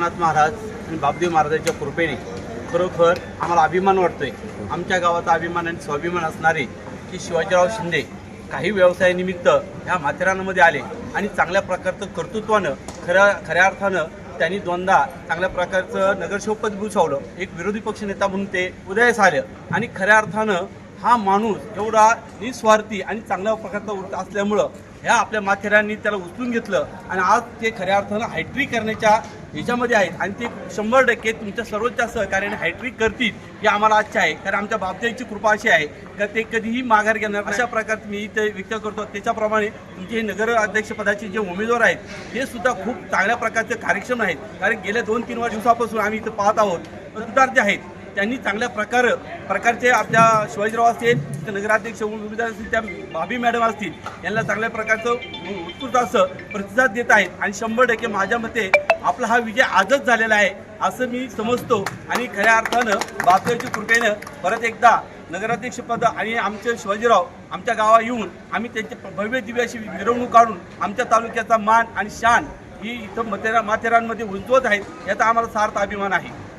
नाथ महाराज आणि बापदेव महाराजांच्या कृपेने खरोखर आम्हाला अभिमान वाटतोय. आमच्या गावाचा अभिमान आणि स्वाभिमान असणारे की शिवाजीराव शिंदे काही व्यवसायानिमित्त ह्या माथेरानामध्ये आले आणि चांगल्या प्रकारचं कर्तृत्वानं खऱ्या खऱ्या अर्थानं त्यांनी दोनदा चांगल्या प्रकारचं नगरसेवकपद भूषवलं. एक विरोधी पक्ष नेता म्हणून ते उदयास आलं आणि खऱ्या अर्थानं हा माणूस एवढा निस्वार्थी आणि चांगल्या प्रकारचा वृत्त असल्यामुळं ह्या आपल्या माथेरांनी त्याला उचलून घेतलं आणि आज ते खऱ्या अर्थानं हायट्री करण्याच्या ह्याच्यामध्ये आहेत. आणि ते शंभर टक्के तुमच्या सर्वोच्च सहकार्याने हायट्रिक करतील हे आम्हाला आजच्या आहे. कारण आमच्या बापदेवीची कृपा अशी आहे का ते कधीही माघार घेणार अशा प्रकारे मी इथे व्यक्त करतो. त्याच्याप्रमाणे तुमचे हे नगर अध्यक्षपदाचे जे उमेदवार आहेत ते सुद्धा खूप चांगल्या प्रकारचे कार्यक्षम आहेत. कारण गेल्या दोन तीन दिवसापासून आम्ही इथं पाहत आहोत. सुधारते आहेत. त्यांनी चांगल्या प्रकार प्रकारचे आपल्या शिवाजीराव असतील तर नगराध्यक्ष उमेदवार असतील त्या भाभी मॅडम असतील यांना चांगल्या प्रकारचं उत्कृष्ट असं प्रतिसाद देत आहेत. आणि शंभर टक्के माझ्या मते आपला हा विजय आजच झालेला आहे असं मी समजतो. आणि खऱ्या अर्थानं बापदेवच्या कृपेनं परत एकदा नगराध्यक्षपद आणि आमचे शिवाजीराव आमच्या गावात येऊन आम्ही त्यांची भव्य दिव्य अशी मिरवणूक काढून आमच्या तालुक्याचा मान आणि शान ही इथं मथेरा माथेरानमध्ये उंचवत आहेत याचा आम्हाला सार्थ अभिमान आहे.